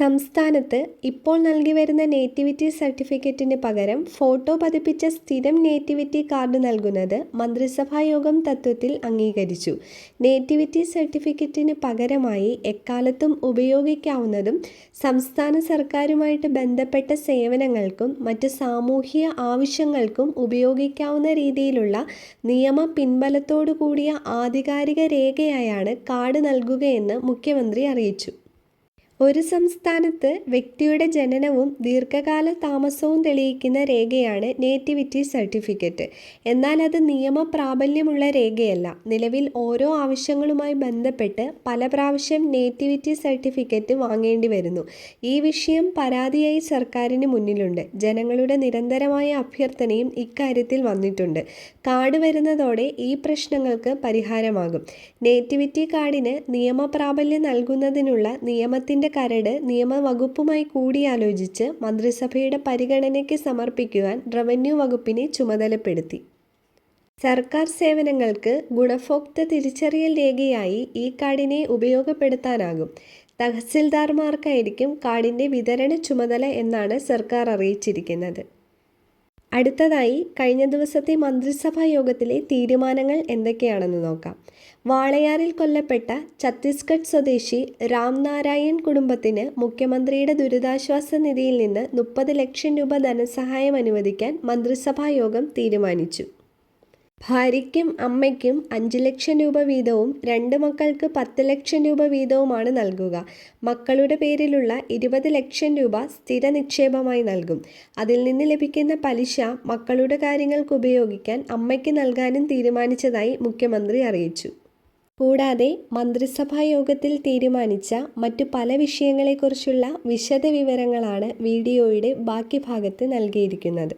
സംസ്ഥാനത്ത് ഇപ്പോൾ നൽകി വരുന്ന നേറ്റിവിറ്റി സർട്ടിഫിക്കറ്റിന് പകരം ഫോട്ടോ പതിപ്പിച്ച സ്ഥിരം നേറ്റിവിറ്റി കാർഡ് നൽകുന്നത് മന്ത്രിസഭായോഗം തത്വത്തിൽ അംഗീകരിച്ചു. നേറ്റിവിറ്റി സർട്ടിഫിക്കറ്റിന് പകരമായി എക്കാലത്തും ഉപയോഗിക്കാവുന്നതും സംസ്ഥാന സർക്കാരുമായിട്ട് ബന്ധപ്പെട്ട സേവനങ്ങൾക്കും മറ്റ് സാമൂഹിക ആവശ്യങ്ങൾക്കും ഉപയോഗിക്കാവുന്ന രീതിയിലുള്ള നിയമ പിൻബലത്തോടു കൂടിയ ആധികാരിക രേഖയായാണ് കാർഡ് നൽകുകയെന്ന് മുഖ്യമന്ത്രി അറിയിച്ചു. ഒരു സംസ്ഥാനത്ത് വ്യക്തിയുടെ ജനനവും ദീർഘകാല താമസവും തെളിയിക്കുന്ന രേഖയാണ് നേറ്റിവിറ്റി സർട്ടിഫിക്കറ്റ്. എന്നാൽ അത് നിയമപ്രാബല്യമുള്ള രേഖയല്ല. നിലവിൽ ഓരോ ആവശ്യങ്ങളുമായി ബന്ധപ്പെട്ട് പല പ്രാവശ്യം നേറ്റിവിറ്റി സർട്ടിഫിക്കറ്റ് വാങ്ങേണ്ടി വരുന്നു. ഈ വിഷയം പരാതിയായി സർക്കാരിന് മുന്നിലുണ്ട്. ജനങ്ങളുടെ നിരന്തരമായ അഭ്യർത്ഥനയും ഇക്കാര്യത്തിൽ വന്നിട്ടുണ്ട്. കാർഡ് വരുന്നതോടെ ഈ പ്രശ്നങ്ങൾക്ക് പരിഹാരമാകും. നേറ്റിവിറ്റി കാർഡിന് നിയമപ്രാബല്യം നൽകുന്നതിനുള്ള നിയമത്തിന്റെ കരട് നിയമവകുപ്പുമായി കൂടിയാലോചിച്ച് മന്ത്രിസഭയുടെ പരിഗണനയ്ക്ക് സമർപ്പിക്കുവാൻ റവന്യൂ വകുപ്പിനെ ചുമതലപ്പെടുത്തി. സർക്കാർ സേവനങ്ങൾക്ക് ഗുണഭോക്തൃ തിരിച്ചറിയൽ രേഖയായി ഈ കാർഡിനെ ഉപയോഗപ്പെടുത്താനാകും. തഹസിൽദാർമാർക്കായിരിക്കും കാർഡിന്റെ വിതരണ ചുമതല എന്നാണ് സർക്കാർ അറിയിച്ചിരിക്കുന്നത്. അടുത്തതായി കഴിഞ്ഞ ദിവസത്തെ മന്ത്രിസഭാ യോഗത്തിലെ തീരുമാനങ്ങൾ എന്തൊക്കെയാണെന്ന് നോക്കാം. വാളയാറിൽ കൊല്ലപ്പെട്ട ഛത്തീസ്ഗഡ് സ്വദേശി രാം നാരായൺ കുടുംബത്തിന് മുഖ്യമന്ത്രിയുടെ ദുരിതാശ്വാസ നിധിയിൽ നിന്ന് മുപ്പത് ലക്ഷം രൂപ ധനസഹായം അനുവദിക്കാൻ മന്ത്രിസഭാ യോഗം തീരുമാനിച്ചു. ഭാര്യയ്ക്കും അമ്മയ്ക്കും അഞ്ച് ലക്ഷം രൂപ വീതവും രണ്ട് മക്കൾക്ക് പത്ത് ലക്ഷം രൂപ വീതവുമാണ് നൽകുക. മക്കളുടെ പേരിലുള്ള ഇരുപത് ലക്ഷം രൂപ സ്ഥിര നിക്ഷേപമായി നൽകും. അതിൽ നിന്ന് ലഭിക്കുന്ന പലിശ മക്കളുടെ കാര്യങ്ങൾക്ക് ഉപയോഗിക്കാൻ അമ്മയ്ക്ക് നൽകാനും തീരുമാനിച്ചതായി മുഖ്യമന്ത്രി അറിയിച്ചു. കൂടാതെ മന്ത്രിസഭാ യോഗത്തിൽ തീരുമാനിച്ച മറ്റു പല വിഷയങ്ങളെക്കുറിച്ചുള്ള വിശദ വിവരങ്ങളാണ് വീഡിയോയുടെ ബാക്കി ഭാഗത്ത് നൽകിയിരിക്കുന്നത്.